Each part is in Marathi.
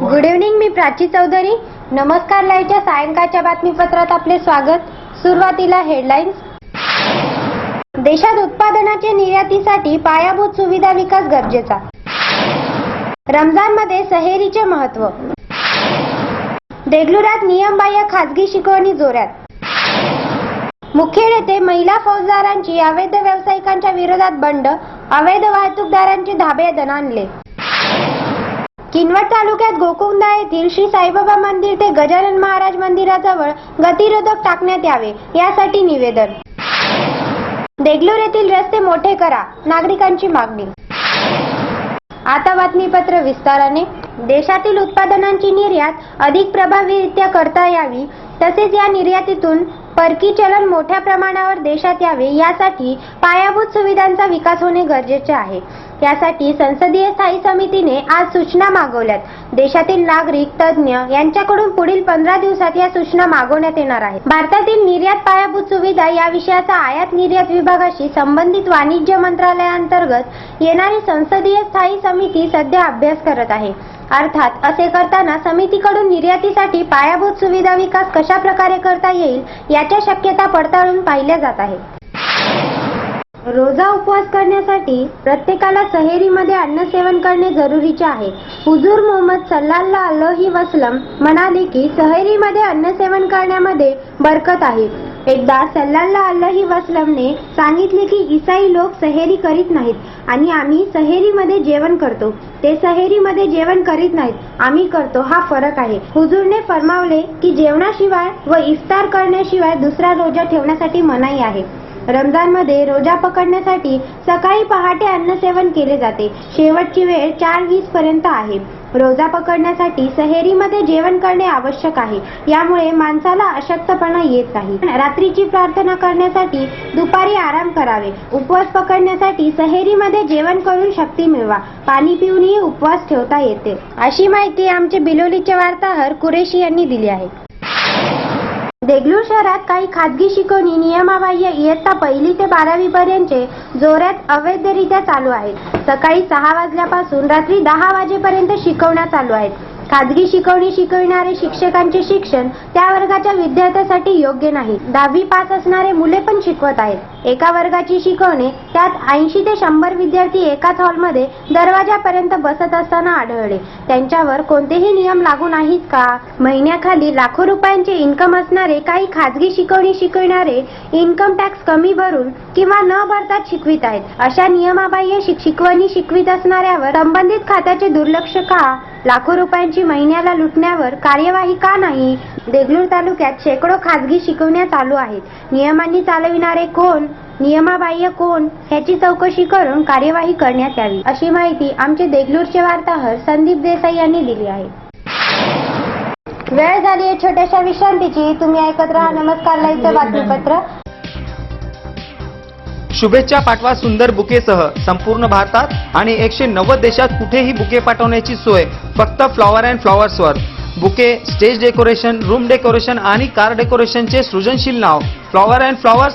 गुड इव्हनिंग मी प्राची चौधरी. नमस्कार लाईव्हच्या सायंकाळच्या बातमीपत्रात आपले स्वागत. सुरुवातीला हेडलाईन्स देशात उत्पादनाच्या निर्यातीसाठी पायाभूत सुविधा विकास गरजेचा. रमजानमध्ये सहेरीचे महत्त्व देगलुरात नियमबाह्य खासगी शिकवणी जोरात. मुखेड येथे महिला फौजदारांची अवैध व्यावसायिकांच्या विरोधात बंड अवैध वाहतूकदारांचे धाबे दणाणले. किनवट तालुक्यात गोकुंदा येथील श्री साईबाबा मंदिर ते गजानन महाराज मंदिराजवळ गतिरोधक टाकण्यात यावे यासाठी निवेदन. देगलूर येथील रस्ते मोठे करा नागरिकांची मागणी. आता बातमीपत्र विस्ताराने. देशातील उत्पादनांची निर्यात अधिक प्रभावीरित्या करता यावी तसेच या निर्यातीतून परकी चलन मोठ्या प्रमाणावर देशात यावे यासाठी पायाभूत सुविधांचा विकास होणे गरजेचे आहे. यासाठी संसदीय स्थायी समितीने आज सूचना मागवल्यात. देशातील नागरिक तज्ज्ञ यांच्याकडून पुढील पंधरा दिवसात या सूचना मागवण्यात येणार आहेत. भारतातील निर्यात पायाभूत सुविधा या विषयाचा आयात निर्यात विभागाशी संबंधित वाणिज्य मंत्रालयाअंतर्गत येणारी संसदीय स्थायी समिती सध्या अभ्यास करत आहे. अर्थात असे करताना समितीकडून निर्यातीसाठी पायाभूत सुविधा विकास कशा प्रकारे करता येईल याच्या शक्यता पडताळून पाहिल्या जात आहे रोजा उपवास करण्यासाठी प्रत्येकाला सहेरीमध्ये अन्न सेवन करणे जरुरीचे आहे. हुजूर मोहम्मद सल्लाल्ला अल्लोही वसलम म्हणाले की सहेरीमध्ये अन्न सेवन करण्यामध्ये बरकत आहे. एकदा सल्लाल्ला अल्लाही वसलमने सांगितले की ईसाई लोक सहेरी करीत नाहीत आणि आम्ही सहेरीमध्ये जेवण करतो. ते सहेरीमध्ये जेवण करीत नाहीत. आम्ही करतो. हा फरक आहे. हुजूरने फरमावले की जेवणाशिवाय व इफ्तार करण्याशिवाय दुसरा रोजा ठेवण्यासाठी मनाई आहे. रमजानमध्ये रोजा पकडण्यासाठी सकाळी पहाटे अन्न सेवन केले जाते. शेवटची वेळ चार वीस पर्यंत आहे. रोजा पकडण्यासाठी सहेरीमध्ये जेवण करणे आवश्यक आहे. यामुळे माणसाला अशक्तपणा येत नाही. रात्रीची प्रार्थना करण्यासाठी दुपारी आराम करावे. उपवास पकडण्यासाठी सहेरीमध्ये जेवण करून शक्ती मिळवा. पाणी पिऊनही उपवास ठेवता येते. अशी माहिती आमचे बिलोलीचे वार्ताहर कुरेशी यांनी दिली आहे. देगलूर शहरात काही खाजगी शिकवणी नियमाबाह्य इयत्ता पहिली ते बारावी पर्यंतचे जोरात अवैधरित्या चालू आहेत. सकाळी सहा वाजल्यापासून रात्री दहा वाजेपर्यंत शिकवण्या चालू आहेत. खाजगी शिकवणी शिकविणारे शिक्षकांचे शिक्षण त्या वर्गाच्या विद्यार्थ्यासाठी योग्य नाही. दहावी पास असणारे मुले पण शिकवत आहेत. एका वर्गाची शिकवणे त्यात ऐंशी ते शंभर विद्यार्थी एकाच हॉलमध्ये दरवाजापर्यंत बसत असताना आढळले. त्यांच्यावर कोणतेही नियम लागू नाहीत का? महिन्याखाली लाखो रुपयांचे इन्कम असणारे काही खाजगी शिकवणी शिकविणारे इन्कम टॅक्स कमी भरून किंवा न भरताच शिकवित आहेत. अशा नियमाबाह्य शिक- शिकवणी शिकवित असणाऱ्यावर संबंधित खात्याचे दुर्लक्ष का? लाखो रुपयांची महिन्याला लुटण्यावर कार्यवाही का नाही? देगलूर तालुक्यात शेकडो खाजगी शिकवण्या चालू आहेत. नियमांनी चालविणारे कोण? नियमाबाह्य कोण ह्याची चौकशी करून कार्यवाही करण्यात यावी अशी माहिती आमचे देगलूरचे वार्ताहर संदीप देसाई यांनी दिली आहे. वेळ झाली आहे छोट्याशा विश्रांतीची. तुम्ही ऐकत राहा नमस्कार लाईव्हचं बातमीपत्र. शुभेच्छा पाठवा सुंदर बुकेसह संपूर्ण भारतात आणि एकशे नव्वद देशात कुठेही बुके पाठवण्याची सोय फक्त flower and फ्लॉवर्सवर. Bouquet stage decoration room decoration आणि कार डेकोरेशनचे सृजनशील नाव flower and flowers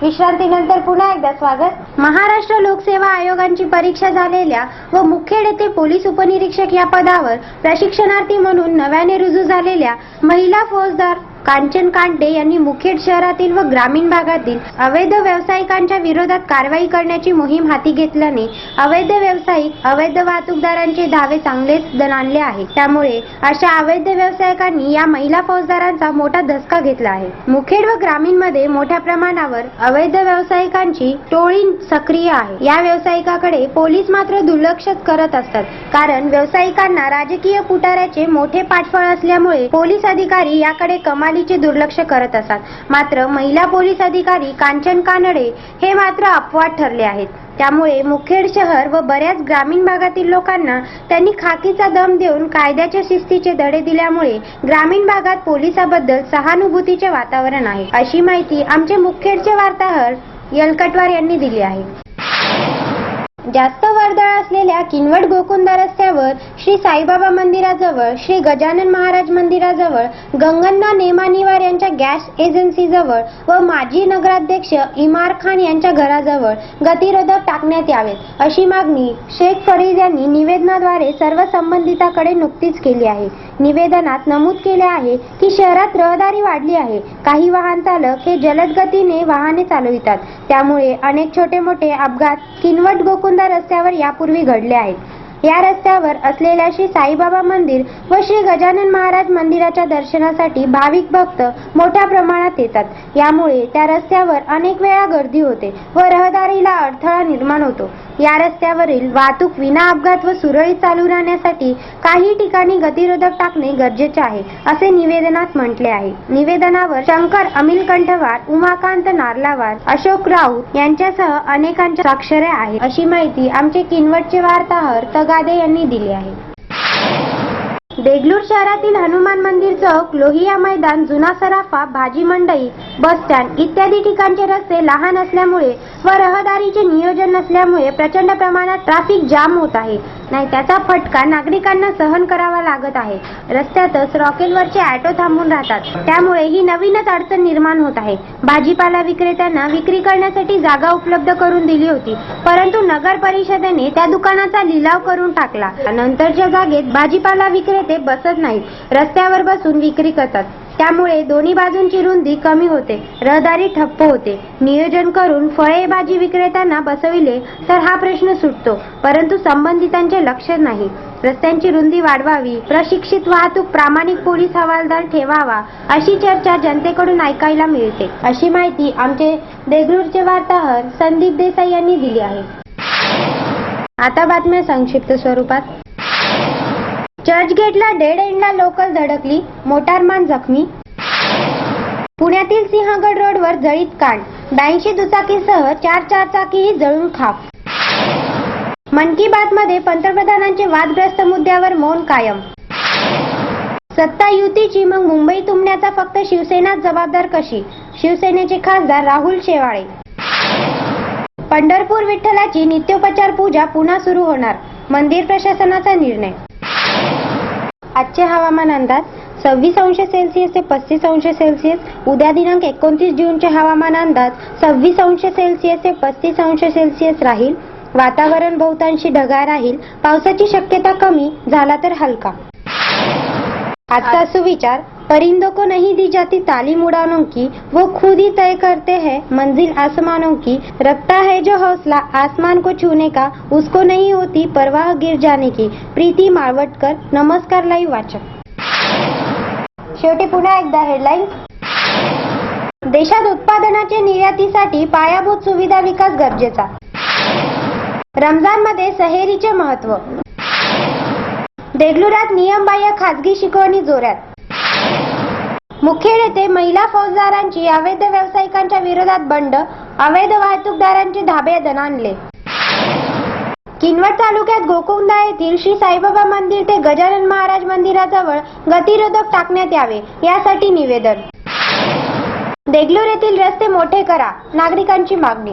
विश्रांतीनंतर पुन्हा एकदा स्वागत. महाराष्ट्र लोकसेवा आयोगांची परीक्षा झालेल्या व मुखेड येथे पोलीस उपनिरीक्षक या पदावर प्रशिक्षणार्थी म्हणून नव्याने रुजू झालेल्या महिला फौजदार कांचन कांडे यांनी मुखेड शहरातील व ग्रामीण भागातील अवैध व्यावसायिकांच्या विरोधात कारवाई करण्याची मोहीम हाती घेतल्याने अवैध व्यावसायिक अवैध वाहतूकदारांचे धावे चांगलेच दणाणले आहे त्यामुळे अशा अवैध व्यावसायिकांनी या महिला फौजदारांचा मोठा धसका घेतला आहे. मुखेड व ग्रामीणमध्ये मोठ्या प्रमाणावर अवैध व्यावसायिकांची टोळी सक्रिय आहे. या व्यावसायिकाकडे पोलीस मात्र दुर्लक्ष करत असतात. कारण व्यावसायिकांना राजकीय पुटाऱ्याचे मोठे पाठबळ असल्यामुळे पोलीस अधिकारी याकडे कमालीचे दुर्लक्ष करत असतात. मात्र महिला पोलीस अधिकारी कांचन कानडे हे मात्र अपवाद ठरले आहेत. त्यामुळे मुखेड शहर व बऱ्याच ग्रामीण भागातील लोकांना त्यांनी खाकीचा दम देऊन कायद्याच्या शिस्तीचे धडे दिल्यामुळे ग्रामीण भागात पोलिसाबद्दल सहानुभूतीचे वातावरण आहे. अशी माहिती आमचे मुखेडचे वार्ताहर यलकटवार यांनी दिली आहे. जास्त वर्दळ असलेल्या किनवट गोकुंदा रस्त्यावर श्री साईबाबा मंदिराजवळ श्री गजानन महाराज मंदिराजवळ गंगन्ना नेमानिवार यांच्या गॅस एजन्सीजवळ व माजी नगराध्यक्ष इमार खान यांच्या घराजवळ गतिरोधक टाकण्यात यावेत. अशी मागणी शेख फरीद यांनी निवेदनाद्वारे सर्व संबंधिताकडे नुकतीच केली आहे. निवेदनात नमूद केले आहे की शहरात रहदारी वाढली आहे. काही वाहन चालक हे जलद गतीने वाहने चालवितात. त्यामुळे अनेक छोटे मोठे अपघात किनवट गोकुंद रस्त्यावर यापूर्वी घडले आहेत. या रस्त्यावर असलेल्या श्री साईबाबा मंदिर व श्री गजानन महाराज मंदिराच्या दर्शनासाठी भाविक भक्त मोठ्या प्रमाणात येतात. यामुळे त्या रस्त्यावर अनेक वेळा गर्दी होते व रहदारीला अडथळा निर्माण होतो. या रस्त्यावरील वाहतूक विना अपघात व सुरळीत चालू राहण्यासाठी काही ठिकाणी गतिरोधक टाकणे गरजेचे आहे असे निवेदनात म्हटले आहे. निवेदनावर शंकर अमिल कंठवार उमाकांत नार्लावार अशोक राऊत यांच्यासह अनेकांच्या स्वाक्षऱ्या आहेत. अशी माहिती आमचे किनवटचे वार्ताहर तगादे यांनी दिली आहे. देगलूर शहरातील हनुमान मंदिर चौक लोहिया मैदान जुना सराफा भाजी मंडई बस स्टँड इत्यादी ठिकाणचे रस्ते लहान असल्यामुळे व रहदारीचे नियोजन नसल्यामुळे प्रचंड प्रमाणात ट्रॅफिक जाम होत आहे. नाही त्याचा फटका नागरिकांना सहन करावा लागत आहे. रस्त्यातच रॉकेलवरचे ऑटो थांबून राहतात. त्यामुळे ही नवीनच अडचण निर्माण होत आहे. भाजीपाला विक्रेत्यांना विक्री करण्यासाठी जागा उपलब्ध करून दिली होती परंतु नगर परिषदेने त्या दुकानाचा लिलाव करून टाकला. नंतरच्या जागेत भाजीपाला विक्रेते ते बसत नाहीत. रस्त्यावर बसून विक्री करतात. त्यामुळे दोन्ही बाजूंची रुंदी कमी होते. रहदारी ठप्प होते. नियोजन करून फळे भाजी विक्रेत्यांना बसविले तर हा प्रश्न सुटतो. परंतु संबंधितांचे लक्ष नाही. रस्त्यांची रुंदी वाढवावी प्रशिक्षित वाहतूक प्रामाणिक पोलीस हवालदार ठेवावा अशी चर्चा जनतेकडून ऐकायला मिळते. अशी माहिती आमचे देगलूरचे वार्ताहर संदीप देसाई यांनी दिली आहे. आता बातम्या संक्षिप्त स्वरूपात. चर्चगेटला डेड एंडला लोकल धडकली मोटारमान जखमी. पुण्यातील सिंहगड रोडवर जळीत कांड. ब्याऐंशी दुचाकीसह चार चारचाकीही जळून खाप. मन की बात मध्ये पंतप्रधानांचे वादग्रस्त मुद्द्यावर मौन कायम. सत्ता युतीची मग मुंबई तुंबण्याचा फक्त शिवसेनाच जबाबदार कशी? शिवसेनेचे खासदार राहुल शेवाळे. पंढरपूर विठ्ठलाची नित्योपचार पूजा पुन्हा सुरू होणार मंदिर प्रशासनाचा निर्णय. आजचे हवामान अंदाज सव्वीस अंश सेल्सिअस ते पस्तीस अंश सेल्सिअस. उद्या दिनांक एकोणतीस जूनचे हवामान अंदाज सव्वीस अंश सेल्सिअस ते पस्तीस अंश सेल्सिअस राहील. वातावरण बहुतांशी ढगाळ राहील. पावसाची शक्यता कमी झाला तर हलका. आता सुविचार परिंदों को नहीं दी जाती तालीम उड़ानों की वो खुद ही तय करते हैं मंजिल आसमानों की। रखता है जो हौसला आसमान को छूने का उसको नहीं होती परवाह गिर जाने की। प्रीती माळवटकर नमस्कार लाईव्ह वाचक। शेवटी पुन्हा एकदा हेडलाईन्स देशात उत्पादनाच्या निर्यातीसाठी पायाभूत सुविधा विकास गरजेचा. रमजानमध्ये सहेरीचे महत्त्व देगलुरात नियमबाह्य खाजगी शिकवणी जोरात. मुखेड येथे महिला फौजदारांची अवैध व्यावसायिकांच्या विरोधात बंड अवैध वाहतूकदारांचे धाबे दणाणले किनवट तालुक्यात गोकुंदा येथील श्री साईबाबा मंदिर ते गजानन महाराज मंदिराजवळ गतिरोधक टाकण्यात यावे यासाठी निवेदन. देगलूर येथील रस्ते मोठे करा नागरिकांची मागणी.